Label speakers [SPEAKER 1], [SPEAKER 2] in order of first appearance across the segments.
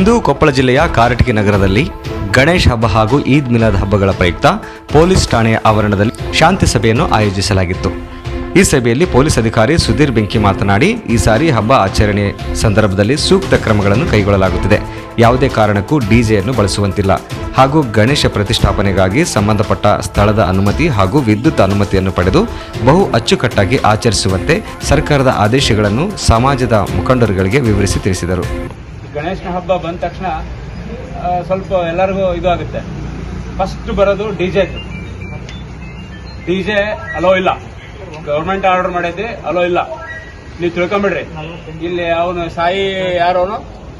[SPEAKER 1] ಇಂದು ಕೊಪ್ಪಳ ಜಿಲ್ಲೆಯ ಕಾರಟಗಿ ನಗರದಲ್ಲಿ ಗಣೇಶ್ ಹಬ್ಬ ಹಾಗೂ ಈದ್ ಮಿಲಾದ್ ಹಬ್ಬಗಳ ಪ್ರಯುಕ್ತ ಪೊಲೀಸ್ ಠಾಣೆಯ ಆವರಣದಲ್ಲಿ ಶಾಂತಿ ಸಭೆಯನ್ನು ಆಯೋಜಿಸಲಾಗಿತ್ತು. ಈ ಸಭೆಯಲ್ಲಿ ಪೊಲೀಸ್ ಅಧಿಕಾರಿ ಸುಧೀರ್ ಬೆಂಕಿ ಮಾತನಾಡಿ, ಈ ಸಾರಿ ಹಬ್ಬ ಆಚರಣೆ ಸಂದರ್ಭದಲ್ಲಿ ಸೂಕ್ತ ಕ್ರಮಗಳನ್ನು ಕೈಗೊಳ್ಳಲಾಗುತ್ತಿದೆ. ಯಾವುದೇ ಕಾರಣಕ್ಕೂ ಡಿಜೆಯನ್ನು ಬಳಸುವಂತಿಲ್ಲ. ಹಾಗೂ ಗಣೇಶ ಪ್ರತಿಷ್ಠಾಪನೆಗಾಗಿ ಸಂಬಂಧಪಟ್ಟ ಸ್ಥಳದ ಅನುಮತಿ ಹಾಗೂ ವಿದ್ಯುತ್ ಅನುಮತಿಯನ್ನು ಪಡೆದು ಬಹು ಅಚ್ಚುಕಟ್ಟಾಗಿ ಆಚರಿಸುವಂತೆ ಸರ್ಕಾರದ ಆದೇಶಗಳನ್ನು ಸಮಾಜದ ಮುಖಂಡರುಗಳಿಗೆ ವಿವರಿಸಿ ತಿಳಿಸಿದರು.
[SPEAKER 2] ಗಣೇಶನ ಹಬ್ಬ ಬಂದ ತಕ್ಷಣ ಸ್ವಲ್ಪ ಎಲ್ಲರಿಗೂ ಇದು ಆಗುತ್ತೆ. ಫಸ್ಟ್ ಬರೋದು ಡಿ ಜೆದು ಡಿ ಜೆ ಅಲೋ ಇಲ್ಲ. ಗೌರ್ಮೆಂಟ್ ಆರ್ಡರ್ ಮಾಡಿದ್ರಿ ಅಲೋ ಇಲ್ಲ. ನೀವು ತಿಳ್ಕೊಂಬಿಡ್ರಿ. ಇಲ್ಲಿ ಅವನು ಸಾಯಿ ಯಾರು ಅವನು?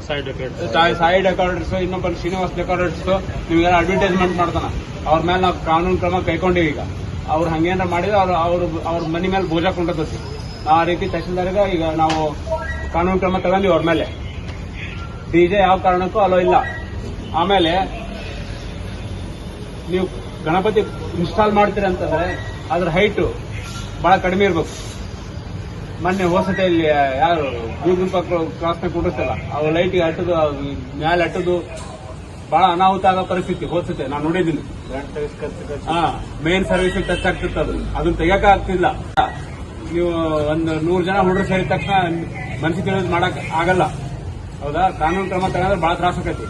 [SPEAKER 2] ಸಾಯಿ ಸಾಯಿ ಡೆಕೋರೇಟರ್ಸ್ ಇನ್ನೊಬ್ಬರು ಶ್ರೀನಿವಾಸ್ ಡೆಕೋರೇಟರ್ಸ್ ನಿಮ್ಗೆಲ್ಲ ಅಡ್ವರ್ಟೈಸ್ಮೆಂಟ್ ಮಾಡ್ತಾನ. ಅವ್ರ ಮೇಲೆ ನಾವು ಕಾನೂನು ಕ್ರಮ ಕೈಕೊಂಡಿವಿ ಈಗ. ಅವ್ರು ಹಂಗೇನಾರ ಮಾಡಿದ್ರೆ ಅವ್ರು ಅವ್ರ ಅವ್ರ ಮನೆ ಮೇಲೆ ಭೋಜ ಕೊಂಡತೈತಿ ಆ ರೀತಿ ತಹಸೀಲ್ದಾರ್ಗ ಈಗ ನಾವು ಕಾನೂನು ಕ್ರಮ ತಗೊಂಡಿವಿ ಅವ್ರ ಮೇಲೆ ಡಿಜೆ ಯಾವ ಕಾರಣಕ್ಕೂ ಅಲೋ ಇಲ್ಲ. ಆಮೇಲೆ ನೀವು ಗಣಪತಿ ಇನ್ಸ್ಟಾಲ್ ಮಾಡ್ತೀರ ಅಂತಂದ್ರೆ ಅದ್ರ ಹೈಟು ಬಹಳ ಕಡಿಮೆ ಇರಬೇಕು. ಮೊನ್ನೆ ಹೊಸತೆಯಲ್ಲಿ ಯಾರು ಗುರುಗುಂಪ ಕ್ರಾಸ್ನ ಕೊಡಿಸ್ತಲ್ಲ ಅವು ಲೈಟಿಗೆ ಅಟ್ಟದು ಮ್ಯಾಲೆ ಅಟ್ಟದು ಬಹಳ ಅನಾಹುತ ಆಗೋ ಪರಿಸ್ಥಿತಿ ಹೋಸತೆ, ನಾನು ನೋಡಿದ್ದೀನಿ. ಹಾ ಮೇನ್ ಸರ್ವಿಸ್ ಟಚ್ ಆಗ್ತಿತ್ತು ಅದು. ಅದನ್ನ ತೆಗಿಯಕ ಆಗ್ತಿಲ್ಲ. ನೀವು ಒಂದು ನೂರು ಜನ ಹುಡುಗರು ಸೇರಿದ ತಕ್ಷಣ ಮನಸ್ಸಿಗೆ ಮಾಡಕ್ ಆಗಲ್ಲ. ಹೌದಾ? ಕಾನೂನು ಕ್ರಮ ತಗೊಂಡ್ರೆ ಬಹಳ ತ್ರಾಸ ಆಕೈತಿ.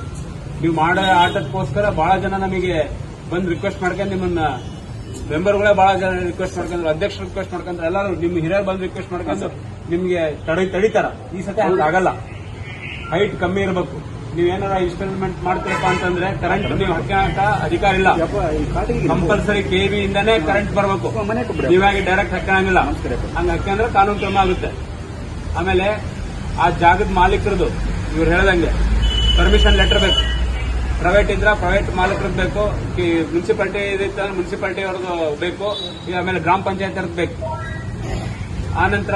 [SPEAKER 2] ನೀವು ಮಾಡೋ ಆಟಕ್ಕೋಸ್ಕರ ಬಹಳ ಜನ ನಮಗೆ ಬಂದು ರಿಕ್ವೆಸ್ಟ್ ಮಾಡ್ಕೊಂಡು ನಿಮ್ಮನ್ನ ಮೆಂಬರ್ಗಳೇ ಬಹಳ ಜನ ರಿಕ್ವೆಸ್ಟ್ ಮಾಡ್ಕೊಂಡ್ರು ಅಧ್ಯಕ್ಷರು ರಿಕ್ವೆಸ್ಟ್ ಮಾಡ್ಕೊಂಡ್ರೆ ಎಲ್ಲರೂ ನಿಮ್ಮ ಹಿರಿಯರು ಬಂದು ರಿಕ್ವೆಸ್ಟ್ ಮಾಡ್ಕೊಂಡು ನಿಮಗೆ ತಡಿ ತಡಿತಾರ. ಈ ಸತಿ ಆಗಲ್ಲ ಹೈಟ್ ಕಮ್ಮಿ ಇರಬೇಕು. ನೀವೇನಾರ ಇನ್ಸ್ಟಾಲ್ಮೆಂಟ್ ಮಾಡ್ತೀರಪ್ಪ ಅಂತಂದ್ರೆ ಕರೆಂಟ್ ನೀವು ಹಾಕ ಅಧಿಕಾರ ಇಲ್ಲ. ಕಂಪಲ್ಸರಿ ಕೆವಿ ಇಂದಾನೇ ಕರೆಂಟ್ ಬರಬೇಕು. ನೀವಾಗಿ ಡೈರೆಕ್ಟ್ ಹಾಕಿಲ್ಲ ಹಂಗ ಹಾಕಂದ್ರೆ ಕಾನೂನು ಕ್ರಮ ಆಗುತ್ತೆ. ಆಮೇಲೆ ಆ ಜಾಗದ ಮಾಲೀಕರದು ಇವ್ರು ಹೇಳ್ದಂಗೆ. ಪರ್ಮಿಷನ್ ಲೆಟರ್ ಬೇಕು. ಪ್ರೈವೇಟ್ ಇದ್ರ ಪ್ರೈವೇಟ್ ಮಾಲೀಕರದ್ದು ಬೇಕು. ಮುನ್ಸಿಪಾಲಿಟಿ ಇದ್ರೆ ಮುನ್ಸಿಪಾಲಿಟಿ ಅವ್ರದ್ದು ಬೇಕು. ಆಮೇಲೆ ಗ್ರಾಮ ಪಂಚಾಯತ್ ಬೇಕು. ಆ ನಂತರ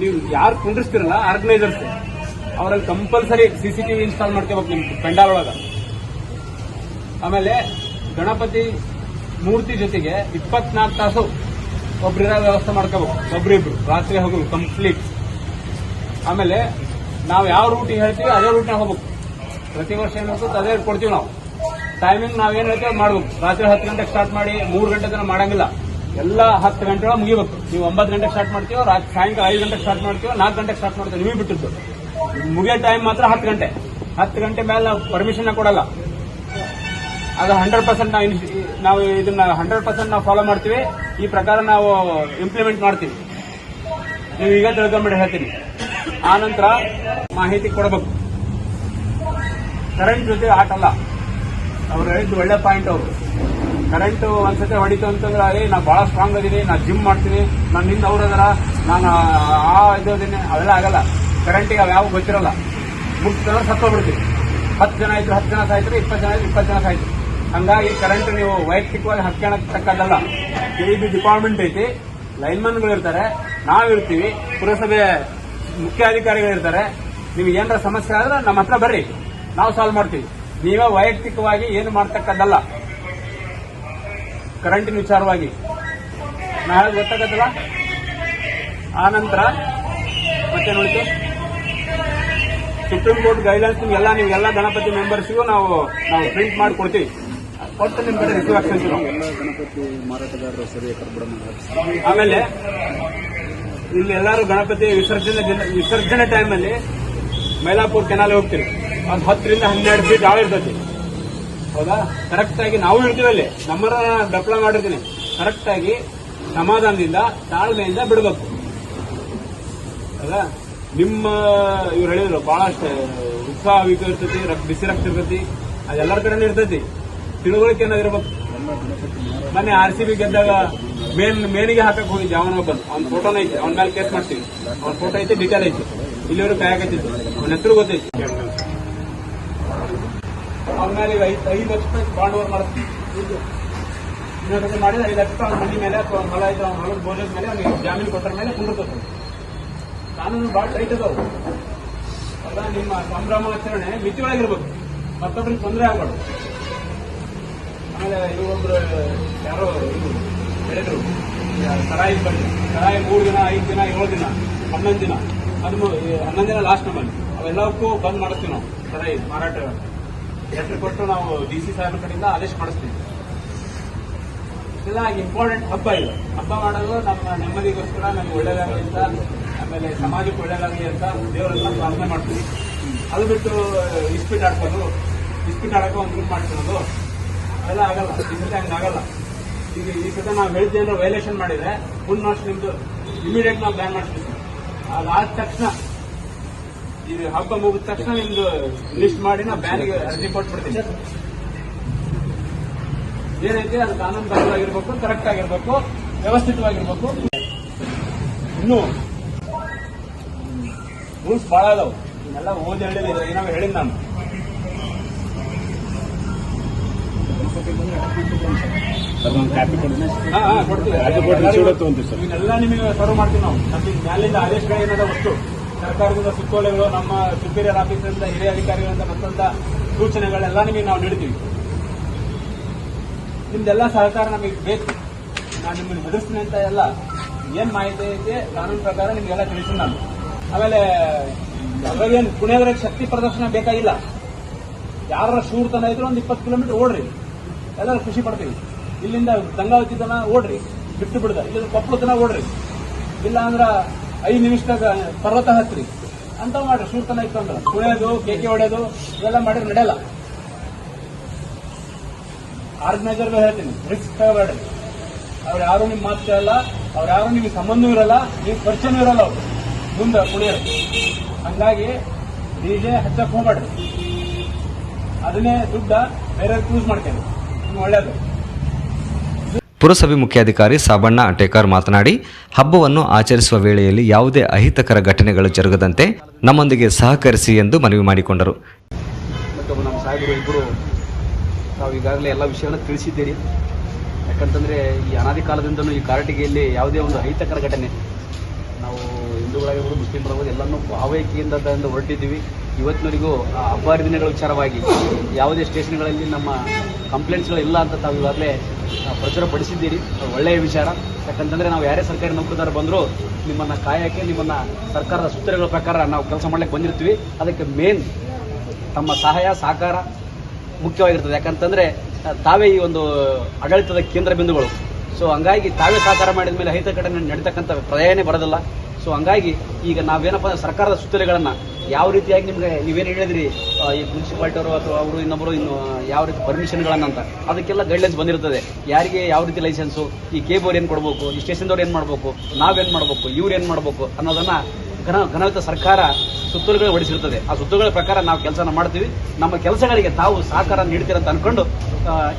[SPEAKER 2] ನೀವು ಯಾರು ಕುಂಡ್ರಿಸ್ತಿರಲ್ಲ ಆರ್ಗನೈಸರ್ಸ್ ಅವರಲ್ಲಿ ಕಂಪಲ್ಸರಿ ಸಿಸಿಟಿವಿ ಇನ್ಸ್ಟಾಲ್ ಮಾಡ್ಕೋಬೇಕು ನಿಮ್ ಪೆಂಡಾಲ್ ಒಳಗ. ಆಮೇಲೆ ಗಣಪತಿ ಮೂರ್ತಿ ಜೊತೆಗೆ ಇಪ್ಪತ್ನಾಲ್ಕು ತಾಸು ಒಬ್ರಿರೋ ವ್ಯವಸ್ಥೆ ಮಾಡ್ಕೋಬೇಕು. ಒಬ್ರಿಬ್ರು, ರಾತ್ರಿ ಹೋಗಲು ಕಂಪ್ಲೀಟ್ ಆಮೇಲೆ ನಾವು ಯಾವ ರೂಟ್ ಹೇಳ್ತೀವಿ ಅದೇ ರೂಟ್ನಾಗ ಹೋಗ್ಬೇಕು. ಪ್ರತಿ ವರ್ಷ ಏನಂತ ಅದೇ ಕೊಡ್ತೀವಿ ನಾವು. ಟೈಮಿಂಗ್ ನಾವೇನು ಹೇಳ್ತೀವಿ ಮಾಡ್ಬೇಕು. ರಾತ್ರಿ ಹತ್ತು ಗಂಟೆಗೆ ಸ್ಟಾರ್ಟ್ ಮಾಡಿ ಮೂರು ಗಂಟೆ ತನಕ ಮಾಡಂಗಿಲ್ಲ. ಎಲ್ಲ ಹತ್ತು ಗಂಟೆ ಒಳಗೆ ಮುಗಿಬೇಕು. ನೀವು ಒಂಬತ್ತು ಗಂಟೆಗೆ ಸ್ಟಾರ್ಟ್ ಮಾಡ್ತೀವೋ, ರಾತ್ರಿ ಸಾಯಂಕಾಲ ಐದು ಗಂಟೆಗೆ ಸ್ಟಾರ್ಟ್ ಮಾಡ್ತೀವೋ, ನಾಲ್ಕು ಗಂಟೆಗೆ ಸ್ಟಾರ್ಟ್ ಮಾಡ್ತೀವಿ, ನಿಮಗೆ ಬಿಟ್ಟಿದ್ದು. ಮುಗಿಯೋ ಟೈಮ್ ಮಾತ್ರ ಹತ್ತು ಗಂಟೆ. ಹತ್ತು ಗಂಟೆ ಮೇಲೆ ನಾವು ಪರ್ಮಿಷನ್ ಕೊಡಲ್ಲ. ಅದು ಹಂಡ್ರೆಡ್ ಪರ್ಸೆಂಟ್ ನಾವು ನಾವು ಇದನ್ನ ಹಂಡ್ರೆಡ್ ಪರ್ಸೆಂಟ್ ನಾವು ಫಾಲೋ ಮಾಡ್ತೀವಿ. ಈ ಪ್ರಕಾರ ನಾವು ಇಂಪ್ಲಿಮೆಂಟ್ ಮಾಡ್ತೀವಿ. ನೀವು ಈಗ ತಿಳ್ಕೊಂಬಿಡಿ ಹೇಳ್ತೀನಿ. ಆ ನಂತರ ಮಾಹಿತಿ ಕೊಡಬೇಕು. ಕರೆಂಟ್ ಜೊತೆ ಆಟಲ್ಲ ಅವ್ರು ಹೇಳಿದ್ದು ಒಳ್ಳೆ ಪಾಯಿಂಟ್ ಅವರು. ಕರೆಂಟ್ ಒಂದ್ಸತಿ ಹೊಡಿತು ಅಂತಂದ್ರೆ ಅದೇ ನಾ ಬಹಳ ಸ್ಟ್ರಾಂಗ್ ಅದೀನಿ, ನಾ ಜಿಮ್ ಮಾಡ್ತೀನಿ ನಾನು ನಿಂದ ಅವ್ರ ಅದರ, ನಾನು ಆ ಇದೀನಿ ಅವೆಲ್ಲ ಆಗಲ್ಲ. ಕರೆಂಟಿಗೆ ಅವು ಯಾವ ಗೊತ್ತಿರಲ್ಲ. ಮುಗ್ತಂದ್ರೆ ಸತ್ತೋಗ್ಬಿಡ್ತೀವಿ. ಹತ್ತು ಜನ ಇದ್ರು ಹತ್ತು ಜನ ಸಾಯ್ತಾರೆ, ಇಪ್ಪತ್ತು ಜನ ಇದ್ರು ಇಪ್ಪತ್ತು ಜನ ಸಾಯ್ತು. ಹಂಗಾಗಿ ಕರೆಂಟ್ ನೀವು ವೈಯಕ್ತಿಕವಾಗಿ ಹತ್ಕೊಳಕ್ ತಕ್ಕದಲ್ಲ ಕೆ ಬಿ ಡಿಪಾರ್ಟ್ಮೆಂಟ್ ಐತಿ. ಲೈನ್ಮನ್ಗಳು ಇರ್ತಾರೆ ನಾವಿರ್ತೀವಿ ಪುರಸಭೆ ಮುಖ್ಯಾಧಿಕಾರಿಗಳಿರ್ತಾರೆ. ನಿಮ್ಗೆ ಏನಾರ ಸಮಸ್ಯೆ ಆದ್ರೆ ನಮ್ಮ ಹತ್ರ ಬರ್ರಿ. ನಾವು ಸಾಲ್ವ್ ಮಾಡ್ತೀವಿ. ನೀವೇ ವೈಯಕ್ತಿಕವಾಗಿ ಏನು ಮಾಡ್ತಕ್ಕದ್ದಲ್ಲ. ಕರೆಂಟಿನ ವಿಚಾರವಾಗಿ. ನಾ ಹೇಳಿ ಗೊತ್ತಾಗತ್ತಲ್ಲ? ಆ ನಂತರ ಮತ್ತೆ ನೋಡಿತು ಸುಪ್ರೀಂ ಕೋರ್ಟ್ ಗೈಡ್ಲೈನ್ಸ್ ನಿಮ್ಗೆಲ್ಲ ಎಲ್ಲ ಗಣಪತಿ ಮೆಂಬರ್ಸ್ಗೂ ನಾವು ನಾವು ಪ್ರಿಂಟ್ ಮಾಡಿ ಕೊಡ್ತೀವಿ. ಕೊಟ್ಟು ನಿಮ್ ಕಡೆ ರಿಸೀವ್ ಆಗ್ತೀವಿ ನಾವು ಆಮೇಲೆ ಇಲ್ಲಿ ಎಲ್ಲರೂ ಗಣಪತಿ ವಿಸರ್ಜನೆ ದಿನ ವಿಸರ್ಜನೆ ಟೈಮಲ್ಲಿ ಮೈಲಾಪುರ್ ಕೆನಾಲ್ ಹೋಗ್ತೀವಿ ಒಂದು ಹತ್ತರಿಂದ ಹನ್ನೆರಡು ಫೀಟ್ ಆಳ ಇರ್ತೈತಿ. ಹೌದಾ? ಕರೆಕ್ಟಾಗಿ ನಾವು ಇರ್ತೀವಿ ಅಲ್ಲಿ. ನಮ್ಮರ ಡಪ್ಲ ಮಾಡಿರ್ತೀನಿ. ಕರೆಕ್ಟಾಗಿ ಸಮಾಧಾನದಿಂದ, ತಾಳ್ಮೆಯಿಂದ ಬಿಡಬೇಕು. ಹೌದಾ? ನಿಮ್ಮ ಇವ್ರು ಹೇಳಿದ್ರು, ಬಹಳಷ್ಟು ಉತ್ಸಾಹ ಇರ್ತೈತಿ ಬಿಸಿ ರಕ್ತ ಇರ್ತೈತಿ. ಅದೆಲ್ಲರ ಕಡೆನೂ ಇರ್ತೈತಿ. ತಿಳುವಳಿಕೆ ಏನಾದಿರ್ಬೇಕು ಮೊನ್ನೆ ಆರ್ ಸಿ ಬಿ ಗೆದ್ದಾಗ ಮೇನ್, ಮೇನಿಗೆ ಹಾಕಕ್ ಹೋಗಿದ್ದೆ. ಅವನ ಬಂದು ಅವ್ನ ಫೋಟೋನ ಐತೆ. ಅವ್ನ ಮೇಲೆ ಕೇಸ್ ಮಾಡ್ತೀವಿ ಅವ್ನ ಫೋಟೋ ಐತೆ ಡಿಟೇಲ್ ಐತೆ. ಇಲ್ಲಿವರೆಗೂ ಕಾಯಕತ್ತಿದ್ದು ಅವ್ನ ಹೆಸರು ಗೊತ್ತೈತಿ. ಅವ್ನ ಮೇಲೆ ಐದು ಐದು ಲಕ್ಷ ರೂಪಾಯಿ ಬಾಂಡ್ ಓವರ್ ಮಾಡ್ತೀವಿ ಮಾಡಿದ್ರೆ ಐದು ಲಕ್ಷ ರೂಪಾಯಿ ಅವ್ನ ಮನೆ ಮೇಲೆ ಅಥವಾ ಹೊಲ ಐತೆ ಅವ್ನ ಹೊಲದ ಬೋನಸ್ ಮೇಲೆ ಅವ್ನಿಗೆ ಜಾಮೀನು ಕೊಟ್ಟರ ಮೇಲೆ ಕುಂದಿರ್ತದೆ ಕಾನೂನು ಭಾಳ ಟೈಟ್ ಅದಾವು. ಅಲ್ಲ, ನಿಮ್ಮ ಸಂಭ್ರಮಾಚರಣೆ ಮಿತಿ ಒಳಗಿರ್ಬೇಕು ಮತ್ತೊಬ್ರಿಗೆ ತೊಂದರೆ ಆಗ್ಬಾರ್ದು. ಆಮೇಲೆ ಇವೊಬ್ರು ಯಾರೋ ಹೇಳಿದ್ರು. ಸರಾಯಿ ಬನ್ನಿ. ಸರಾಯಿ ಮೂರು ದಿನ, ಐದು ದಿನ, ಏಳು ದಿನ, ಹನ್ನೊಂದು ದಿನ. ಈ ಹನ್ನೊಂದು ದಿನ ಲಾಸ್ಟ್ ನಮ್ಮಲ್ಲಿ. ಅವೆಲ್ಲವಕ್ಕೂ ಬಂದ್ ಮಾಡಿಸ್ತೀವಿ ನಾವು ಸರಾಯಿ ಮಾರಾಟ ಲೆಟರ್ ಕೊಟ್ಟು ನಾವು ಡಿ ಸಿ ಸಾಹೇಬ್ರ ಕಡೆಯಿಂದ ಆದೇಶ ಮಾಡಿಸ್ತೀವಿ. ಇದೆಲ್ಲ ಇಂಪಾರ್ಟೆಂಟ್ ಹಬ್ಬ ಇದು. ಹಬ್ಬ ಮಾಡಲು ನಮ್ಮ ನೆಮ್ಮದಿಗೋಸ್ಕರ, ನಮ್ಗೆ ಒಳ್ಳೇದಾಗಲಿ ಅಂತ, ಆಮೇಲೆ ಸಮಾಜಕ್ಕೆ ಒಳ್ಳೇದಾಗಲಿ ಅಂತ ದೇವರನ್ನ ಪ್ರಾರ್ಥನೆ ಮಾಡ್ತೀವಿ. ಅದು ಬಿಟ್ಟು ಇಸ್ಪೀಟ್ ಆಡ್ಕೊಂಡು ಇಸ್ಪೀಟ್ ಆಡಕ್ಕೆ ಒಂದು ಗ್ರೂಪ್ ಮಾಡ್ಕೊಳ್ಳೋದು ಅದೆಲ್ಲ ಆಗಲ್ಲ. ಇಸ್ಪೀಟ್ ಸತಿ ಹಂಗೆ ಆಗಲ್ಲ. ಈಗ ಈ ಸತಿ ನಾವು ಹೇಳಿದ ಏನೋ ವೈಲೇಷನ್ ಮಾಡಿದ್ರೆ ಫುಲ್ ವರ್ಷ ನಿಮ್ದು ಇಮಿಡಿಯೇಟ್ ನಾವು ಬ್ಯಾನ್ ಮಾಡಿಸ್ತೀವಿ ಅದಾದ ತಕ್ಷಣ ಇದು ಹಬ್ಬ ಮುಗಿದ ತಕ್ಷಣ ನಿಮ್ದು ಲಿಸ್ಟ್ ಮಾಡಿ ನಾವು ಬ್ಯಾನ್ಗೆ ಅರ್ಜಿ ಕೊಟ್ಬಿಡ್ತೀವಿ ಏನೈತೆ ಅದು ಕಾನೂನುಬದ್ಧವಾಗಿರ್ಬೇಕು ಕರೆಕ್ಟ್ ಆಗಿರ್ಬೇಕು, ವ್ಯವಸ್ಥಿತವಾಗಿರ್ಬೇಕು. ಇನ್ನು ರೂಲ್ಸ್ ಬಹಳ ಅದಾವು. ಇನ್ನೆಲ್ಲ ಓದಿ ಹೇಳಿದ್ರೆ ಏನಾಗ ಹೇಳಿದ್ ನಾನು. ಇವನ್ನೆಲ್ಲ ನಿಮಗೆ ಸರ್ವ್ ಮಾಡ್ತೀವಿ ನಾವು. ನಮಗೆ ಮ್ಯಾಲಿಂದ ಆದೇಶಗಳು ಏನಾದ ವಸ್ತು. ಸರ್ಕಾರದಿಂದ ಸುತ್ತೋಲೆಗಳು ನಮ್ಮ ಸುಪೀರಿಯರ್ ಆಫೀಸರಿಂದ ಹಿರಿಯ ಅಧಿಕಾರಿಗಳಿಂದ ಬಂದಂತ ಸೂಚನೆಗಳೆಲ್ಲ ನಿಮಗೆ ನಾವು ನೀಡ್ತೀವಿ. ನಿಮ್ದೆಲ್ಲ ಸಹಕಾರ ನಮಗೆ ಬೇಕು. ನಾನು ನಿಮ್ಮನ್ನು ಹೆದರ್ಸ್ತೀನಿ ಅಂತ ಎಲ್ಲ ಏನ್ ಮಾಹಿತಿ ಐತೆ ಕಾನೂನು ಪ್ರಕಾರ ನಿಮಗೆಲ್ಲ ತಿಳಿಸಿ ನಾನು. ಆಮೇಲೆ ಅದ್ರಾಗೇನು ಪುಣ್ಯದ್ರಾಗ ಶಕ್ತಿ ಪ್ರದರ್ಶನ ಬೇಕಾಗಿಲ್ಲ. ಯಾರ ಶೂರ್ತನ ಇದ್ರು ಒಂದು ಇಪ್ಪತ್ತು ಕಿಲೋಮೀಟರ್ ಓಡ್ರಿ. ಎಲ್ಲರೂ ಖುಷಿ ಪಡ್ತೀವಿ. ಇಲ್ಲಿಂದ ಗಂಗಾವತಿ ತನ ಓಡ್ರಿ, ಬಿಟ್ಟು ಬಿಡದ. ಇಲ್ಲಿಂದ ಕೊಪ್ಪಳ ತನ ಓಡ್ರಿ. ಇಲ್ಲ ಅಂದ್ರ ಐದು ನಿಮಿಷದಾಗ ಪರ್ವತ ಹತ್ರಿ. ಅಂತ ಮಾಡ್ರಿ ಸೂರ್ತನ ಇತ್ತು ಅಂದ್ರೆ ಕುಣಿಯೋದು, ಕೇಕೆ ಹೊಡೆಯೋದು, ಇವೆಲ್ಲ ಮಾಡಿದ್ರೆ ನಡೆಯಲ್ಲ. ಆರ್ಗನೈಸರ್ಗೂ ಹೇಳ್ತೀನಿ ರಿಸ್ಕ್ ತಗೋಬೇಡ್ರಿ. ಅವ್ರು ಯಾರು ನಿಮ್ಮ ಮಾತು ಕೇಳಲ್ಲ, ಅವ್ರು ಯಾರು ನಿಮ್ಗೆ ಸಂಬಂಧ ಇರಲ್ಲ ನೀವು ಪರಿಚಯನೂ ಇರಲ್ಲ ಅವ್ರು. ಮುಂದೆ ಕುಳಿಯರ್ ಹಂಗಾಗಿ ಡಿಜೆ ಹಚ್ಚಕ್ ಹೋಗ್ಬೇಡ್ರಿ. ಅದನ್ನೇ ದುಡ್ಡ ಬೇರೆ ಯೂಸ್ ನಿಮ್ಗೆ ಒಳ್ಳೇದು.
[SPEAKER 1] ಪುರಸಭೆ ಮುಖ್ಯಾಧಿಕಾರಿ ಸಾಬಣ್ಣ ಅಟೇಕರ್ ಮಾತನಾಡಿ, ಹಬ್ಬವನ್ನು ಆಚರಿಸುವ ವೇಳೆಯಲ್ಲಿ ಯಾವುದೇ ಅಹಿತಕರ ಘಟನೆಗಳು ಜರುಗದಂತೆ ನಮ್ಮೊಂದಿಗೆ ಸಹಕರಿಸಿ ಎಂದು ಮನವಿ ಮಾಡಿಕೊಂಡರು.
[SPEAKER 3] ನಮ್ಮ ಇಬ್ಬರು ತಾವು ಈಗಾಗಲೇ ಎಲ್ಲ ವಿಷಯವನ್ನು ತಿಳಿಸಿದ್ದೀರಿ. ಯಾಕಂತಂದರೆ ಈ ಅನಾದಿ ಕಾಲದಿಂದಲೂ ಈ ಕಾರಟಿಗೆಯಲ್ಲಿ ಯಾವುದೇ ಒಂದು ಅಹಿತಕರ ಘಟನೆ, ನಾವು ಹಿಂದೂಗಳಾಗಿರ್ಬೋದು, ಮುಸ್ಲಿಮರಾಗಿರ್ಬೋದು, ಎಲ್ಲನೂ ಭಾವೈಕ್ಯದಿಂದ ತಂದು ಹೊರಟಿದ್ದೀವಿ. ಇವತ್ತಿನವರೆಗೂ ಆ ಹಬ್ಬ ಹರಿದಿನಗಳ ವಿಚಾರವಾಗಿ ಯಾವುದೇ ಸ್ಟೇಷನ್ಗಳಲ್ಲಿ ನಮ್ಮ ಕಂಪ್ಲೇಂಟ್ಸ್ಗಳು ಇಲ್ಲ ಅಂತ ತಾವು ಈಗಾಗಲೇ ಪ್ರಚುರಪಡಿಸಿದ್ದೀರಿ. ಒಳ್ಳೆಯ ವಿಚಾರ. ಯಾಕಂತಂದರೆ ನಾವು ಯಾರೇ ಸರ್ಕಾರಿ ನೌಕರದಾರ ಬಂದರೂ ನಿಮ್ಮನ್ನು ಕಾಯಕ್ಕೆ, ನಿಮ್ಮನ್ನು ಸರ್ಕಾರದ ಸೂತ್ರಗಳ ಪ್ರಕಾರ ನಾವು ಕೆಲಸ ಮಾಡ್ಲಿಕ್ಕೆ ಬಂದಿರ್ತೀವಿ. ಅದಕ್ಕೆ ಮೇನ್ ತಮ್ಮ ಸಹಾಯ, ಸಹಕಾರ ಮುಖ್ಯವಾಗಿರ್ತದೆ. ಯಾಕಂತಂದ್ರೆ ತಾವೇ ಈ ಒಂದು ಆಡಳಿತದ ಕೇಂದ್ರ ಬಿಂದುಗಳು. ಸೊ ಹಂಗಾಗಿ ತಾವೇ ಸಹಕಾರ ಮಾಡಿದ ಮೇಲೆ ಹೈತ ಘಟನೆ ನಡೀತಕ್ಕಂಥ ಪ್ರಯಾಣೇ ಬರೋದಿಲ್ಲ. ಸೊ ಹಂಗಾಗಿ ಈಗ ನಾವೇನಪ್ಪ ಸರ್ಕಾರದ ಸುತ್ತೋಲೆಗಳನ್ನು ಯಾವ ರೀತಿಯಾಗಿ ನಿಮಗೆ ನೀವೇನು ಹೇಳಿದ್ರಿ ಈ ಮುನ್ಸಿಪಾಲ್ಟಿ ಅವರು ಅಥವಾ ಅವರು ಇನ್ನೊಬ್ಬರು ಇನ್ನು ಯಾವ ರೀತಿ ಪರ್ಮಿಷನ್ಗಳನ್ನು ಅಂತ, ಅದಕ್ಕೆಲ್ಲ ಗೈಡ್ಲೈನ್ಸ್ ಬಂದಿರ್ತದೆ. ಯಾರಿಗೆ ಯಾವ ರೀತಿ ಲೈಸೆನ್ಸು ಈ ಕೇಬ್ ಏನು ಕೊಡಬೇಕು, ಈ ಸ್ಟೇಷನ್ದವ್ರು ಏನು ಮಾಡಬೇಕು, ನಾವೇನು ಮಾಡಬೇಕು, ಇವ್ರು ಏನು ಮಾಡಬೇಕು ಅನ್ನೋದನ್ನ ಘನ ಘನಯುತ ಸರ್ಕಾರ ಸುತ್ತೋಲೆಗಳು ಹೊಡಿಸಿರ್ತದೆ ಆ ಸುತ್ತೋಲೆಗಳ ಪ್ರಕಾರ ನಾವು ಕೆಲಸನ ಮಾಡ್ತೀವಿ. ನಮ್ಮ ಕೆಲಸಗಳಿಗೆ ತಾವು ಸಹಕಾರ ನೀಡ್ತೀರಂತ ಅನ್ಕೊಂಡು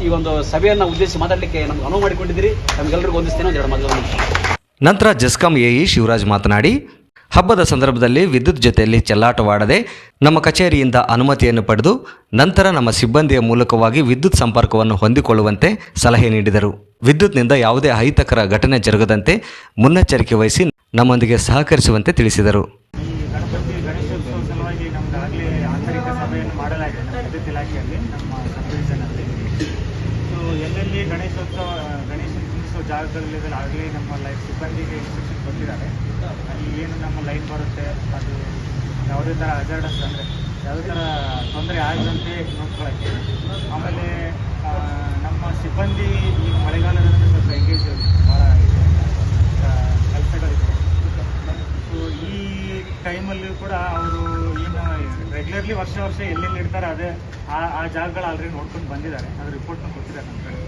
[SPEAKER 3] ಈ ಒಂದು ಸಭೆಯನ್ನು ಉದ್ದೇಶಿಸಿ ಮಾತಾಡಲಿಕ್ಕೆ ನಮ್ಗೆ ಅನುವು ಮಾಡಿಕೊಂಡಿದ್ದೀರಿ. ನಮ್ಗೆಲ್ಲರಿಗೂ ಒಂದಿಸ್ತೇನೆ. ಒಂದು ಎರಡು ಮೊದಲು
[SPEAKER 1] ನಂತರ ಜೆಸ್ಕಾಂ ಎಇ ಶಿವರಾಜ್ ಮಾತನಾಡಿ, ಹಬ್ಬದ ಸಂದರ್ಭದಲ್ಲಿ ವಿದ್ಯುತ್ ಜೊತೆಯಲ್ಲಿ ಚೆಲ್ಲಾಟವಾಡದೆ ನಮ್ಮ ಕಚೇರಿಯಿಂದ ಅನುಮತಿಯನ್ನು ಪಡೆದು ನಂತರ ನಮ್ಮ ಸಿಬ್ಬಂದಿಯ ಮೂಲಕವಾಗಿ ವಿದ್ಯುತ್ ಸಂಪರ್ಕವನ್ನು ಹೊಂದಿಕೊಳ್ಳುವಂತೆ ಸಲಹೆ ನೀಡಿದರು. ವಿದ್ಯುತ್ನಿಂದ ಯಾವುದೇ ಅಹಿತಕರ ಘಟನೆ ಜರುಗದಂತೆ ಮುನ್ನೆಚ್ಚರಿಕೆ ವಹಿಸಿ ನಮ್ಮೊಂದಿಗೆ ಸಹಕರಿಸುವಂತೆ ತಿಳಿಸಿದರು.
[SPEAKER 4] ಗಣೇಶೋತ್ಸವ, ಗಣೇಶ ಜಾಗಗಳಲ್ಲಿ ಆಗಲಿ ನಮ್ಮ ಲೈಫ್ ಸಿಬ್ಬಂದಿಗೆ ಇನ್ಸ್ಟ್ರಕ್ಷನ್ ಕೊಟ್ಟಿದ್ದಾರೆ. ಅಲ್ಲಿ ಏನು ನಮ್ಮ ಲೈನ್ ಬರುತ್ತೆ, ಅದು ಯಾವುದೇ ಥರ ಅಜಾರ್ಡಸ್ ಅಂದರೆ ಯಾವುದೇ ಥರ ತೊಂದರೆ ಆಗದಂತೆ ನೋಡ್ಕೊಳ್ಳೋಕ್ಕೆ ಆಮೇಲೆ ನಮ್ಮ ಸಿಬ್ಬಂದಿ ಈಗ ಮಳೆಗಾಲದಲ್ಲಿ ಸ್ವಲ್ಪ ಎಂಗೇಜ್ ಭಾಳ ಕೆಲಸಗಳಿದೆ. ಸೊ ಈ ಟೈಮಲ್ಲಿ ಕೂಡ ಅವರು ಏನು ರೆಗ್ಯುಲರ್ಲಿ ವರ್ಷ ವರ್ಷ ಎಲ್ಲೆಲ್ಲಿ ಇಡ್ತಾರೆ, ಅದೇ ಆ ಆ ಜಾಗಗಳು ಆಲ್ರೆಡಿ ನೋಡ್ಕೊಂಡು ಬಂದಿದ್ದಾರೆ. ಅದು ರಿಪೋರ್ಟ್ನ ಕೊಟ್ಟಿದ್ದಾರೆ ನಮ್ಮ ಕಡೆ.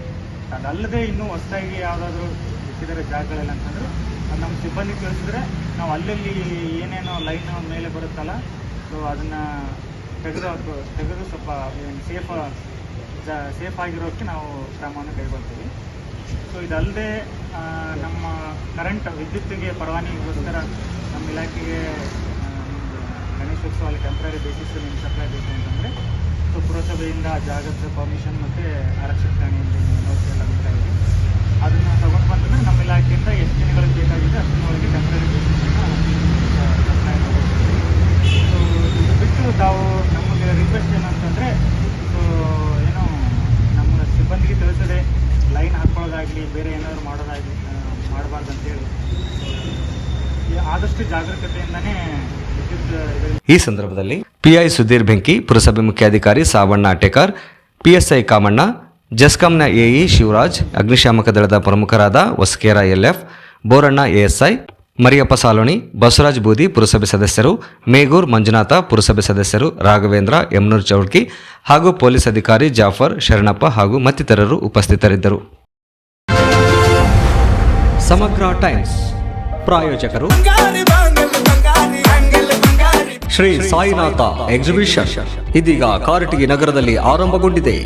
[SPEAKER 4] ಅದಲ್ಲದೆ ಇನ್ನೂ ಹೊಸದಾಗಿ ಯಾವುದಾದ್ರೂ ಸಿಕ್ಕಿದರೆ ಜಾಗಗಳೆಲ್ಲ ಅಂತಂದ್ರೆ ನಮ್ಮ ಸಿಬ್ಬಂದಿ ತಿಳಿಸಿದ್ರೆ ನಾವು ಅಲ್ಲಲ್ಲಿ ಏನೇನೋ ಲೈನ್ ಮೇಲೆ ಬರುತ್ತಲ್ಲ ಸೊ ಅದನ್ನು ತೆಗೆದು ತೆಗೆದು ಸ್ವಲ್ಪ ಸೇಫ್ ಸೇಫ್ ಆಗಿರೋಕ್ಕೆ ನಾವು ಕ್ರಮವನ್ನು ಕೈಗೊಳ್ತೀವಿ. ಸೊ ಇದಲ್ಲದೆ ನಮ್ಮ ಕರೆಂಟ್ ವಿದ್ಯುತ್ತಿಗೆ ಪರವಾನಿಗೋಸ್ಕರ ನಮ್ಮ ಇಲಾಖೆಗೆ ಆ, ಅಲ್ಲಿ ಟೆಂಪ್ರರಿ ಬೇಸಿಸ್ ಸಪ್ಲೈ ಬೇಕು ಅಂತಂದರೆ ಸೊ ಪುರಸಭೆಯಿಂದ ಜಾಗದ ಪರ್ಮಿಷನ್ ಮತ್ತು ಆರಕ್ಷಕ ಠಾಣೆಯಲ್ಲಿ ನೋಟಿಸ್ ಬೇಕಾಗಿದೆ. ಅದನ್ನು ತಗೊಂಡು ಬಂದರೆ ನಮ್ಮ ಇಲಾಖೆಯಿಂದ ಎಷ್ಟು ದಿನಗಳಿಗೆ ಬೇಕಾಗಿದೆ ಅಷ್ಟರೊಳಗೆ ಟೆಂಪ್ರರಿ ಸೊ ಇದು ಬಿಟ್ಟು ತಾವು ನಮಗೆ ರಿಕ್ವೆಸ್ಟ್ ಏನಂತಂದರೆ ಏನೋ ನಮ್ಮ ಸಿಬ್ಬಂದಿಗೆ ತಿಳಿಸದೆ ಲೈನ್ ಹಾಕ್ಕೊಳ್ಳೋದಾಗಲಿ ಬೇರೆ ಏನಾದರೂ ಮಾಡೋದಾಗಲಿ ಮಾಡಬಾರ್ದು ಅಂತೇಳಿ ಆದಷ್ಟು ಜಾಗರೂಕತೆಯಿಂದನೇ ವಿದ್ಯುತ್
[SPEAKER 1] ಈ ಸಂದರ್ಭದಲ್ಲಿ ಪಿಐ ಸುಧೀರ್ ಬೆಂಕಿ, ಪುರಸಭೆ ಮುಖ್ಯಾಧಿಕಾರಿ Savanna Atekar, P S I Kamanna ಜೆಸ್ಕಾಂನ AE Shivaraj, ಅಗ್ನಿಶಾಮಕ ದಳದ ಪ್ರಮುಖರಾದ Vaskera L F, Boranna A S I, Mariyappa Saloni, Basavaraj Boodi ಪುರಸಭೆ ಸದಸ್ಯರು, ಮೇಗೂರ್ ಮಂಜುನಾಥ ಪುರಸಭೆ ಸದಸ್ಯರು, ರಾಘವೇಂದ್ರ, ಯಮನೂರ್ ಚೌಡ್ಕಿ ಹಾಗೂ ಪೊಲೀಸ್ ಅಧಿಕಾರಿ ಜಾಫರ್, ಶರಣಪ್ಪ ಹಾಗೂ ಮತ್ತಿತರರು ಉಪಸ್ಥಿತರಿದ್ದರು. ಸಮಗ್ರ ಟೈಮ್ಸ್ ಪ್ರಾಯೋಜಕರು. ಶ್ರೀ ಸಾಯಿನಾಥ ಎಕ್ಸಿಬಿಷನ್. ಇದೀಗ ಕಾರಟಗಿ ನಗರದಲ್ಲಿ ಆರಂಭಗೊಂಡಿದೆ.